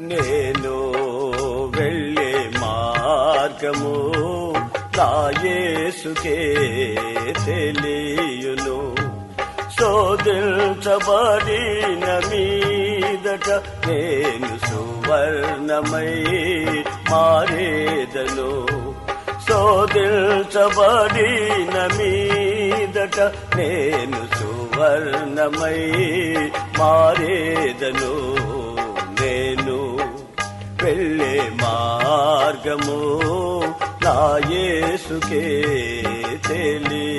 నేను వెళ్ళే మార్గము తాయేసుకే తెలియను. శోధించబడిన మీదట నేను సువర్ణమై మారేదను. శోధించబడిన మీదట నేను సువర్ణమై మారేదను. మార్గము నా తెలియ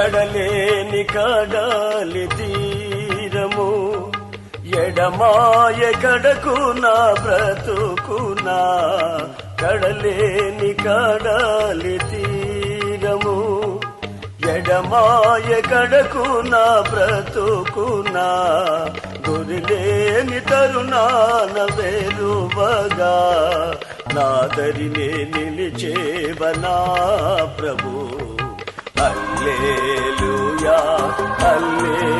కడలేని కడాలి తీరము. ఎడమాయ కడకునా బ్రతుకునా కడలేని కడాలి తీరము. ఎడమాయ కడకునా బ్రతుకునా గురిలేని తరుణాన వేరువగా నాదరినే నిలిచేవనా ప్రభు? హల్లెలూయా హల్లెలూయా.